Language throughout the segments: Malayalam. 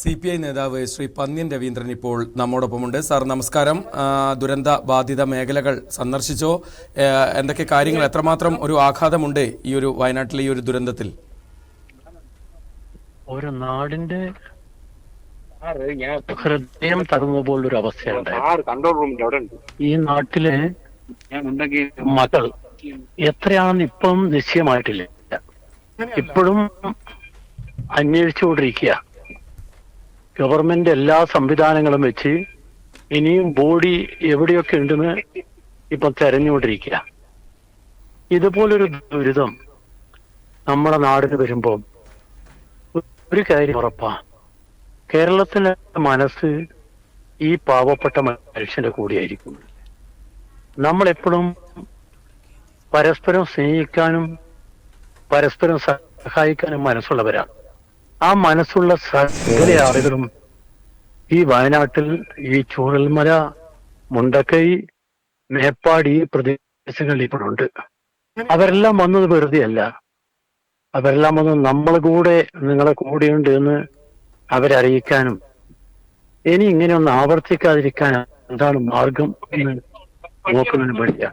സി പി ഐ നേതാവ് ശ്രീ പന്ന്യൻ രവീന്ദ്രൻ ഇപ്പോൾ നമ്മോടൊപ്പമുണ്ട്. സാർ നമസ്കാരം. ദുരന്ത ബാധിത മേഖലകൾ സന്ദർശിച്ചോ? എന്തൊക്കെ കാര്യങ്ങൾ? എത്രമാത്രം ഒരു ആഘാതമുണ്ട് ഈ ഒരു വയനാട്ടിലെ ഈ ഒരു ദുരന്തത്തിൽ? ഒരു നാടിന്റെ ഹൃദയം തകർന്ന പോലൊരു അവസ്ഥയുണ്ട് ഈ നാട്ടിലെ മക്കൾ എത്രയാണെന്ന് ഇപ്പം നിശ്ചയമായിട്ടില്ല. ഇപ്പോഴും അന്വേഷിച്ചുകൊണ്ടിരിക്കുക ഗവൺമെന്റ് എല്ലാ സംവിധാനങ്ങളും വെച്ച് ഇനിയും ബോഡി എവിടെയൊക്കെ ഉണ്ടെന്ന് ഇപ്പൊ തെരഞ്ഞുകൊണ്ടിരിക്കുക ഇതുപോലൊരു ദുരിതം നമ്മുടെ നാടിന് വരുമ്പോൾ ഒരു കാര്യം ഉറപ്പാ കേരളത്തിലെ മനസ്സ് ഈ പാവപ്പെട്ട മനുഷ്യന്റെ കൂടിയായിരിക്കും. നമ്മളെപ്പോഴും പരസ്പരം സ്നേഹിക്കാനും പരസ്പരം സഹായിക്കാനും മനസ്സുള്ളവരാണ്. ആ മനസ്സുള്ള സകല ആളുകളും ഈ വയനാട്ടിൽ ഈ ചൂരൽമല മുണ്ടക്കൈ മേപ്പാടി ഈ പ്രദേശങ്ങളിൽ ഇപ്പോഴുണ്ട് അവരെല്ലാം വന്നത് വെറുതെ അല്ല. അവരെല്ലാം വന്ന് നമ്മളെ കൂടെ നിങ്ങളെ കൂടെയുണ്ട് എന്ന് അവരറിയിക്കാനും ഇനി ഇങ്ങനെ ഒന്ന് ആവർത്തിക്കാതിരിക്കാൻ എന്താണ് മാർഗം എന്ന് നോക്കുന്നതിന് പഠിക്കുക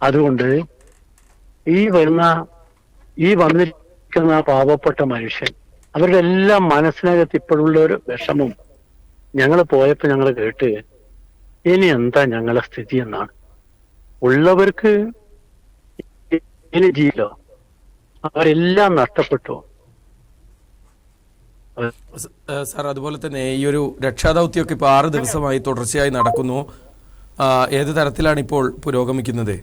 അതുകൊണ്ട് ഈ വരുന്ന ഈ വന്നിരിക്കുന്ന പാവപ്പെട്ട മനുഷ്യൻ അവരുടെ എല്ലാം മനസ്സിനകത്ത് ഇപ്പോഴുള്ള ഒരു വിഷമം ഞങ്ങൾ പോയപ്പോൾ ഞങ്ങൾ കേട്ട് ഇനി എന്താ ഞങ്ങളെ സ്ഥിതി എന്നാണ്. ഉള്ളവർക്ക് ജീലോ അവരെല്ലാം നഷ്ടപ്പെട്ടു സാർ അതുപോലെ തന്നെ ഈ ഒരു രക്ഷാദൗത്യമൊക്കെ ഇപ്പോൾ ആറ് ദിവസമായി തുടർച്ചയായി നടക്കുന്നു. ഏത് തരത്തിലാണ് ഇപ്പോൾ പുരോഗമിക്കുന്നത്?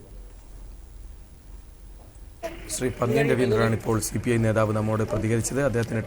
ശ്രീ പന്ന്യൻ രവീന്ദ്രനാണ് ഇപ്പോൾ സി പി ഐ നേതാവ് നമ്മോട് പ്രതികരിച്ചത്. അദ്ദേഹത്തിന്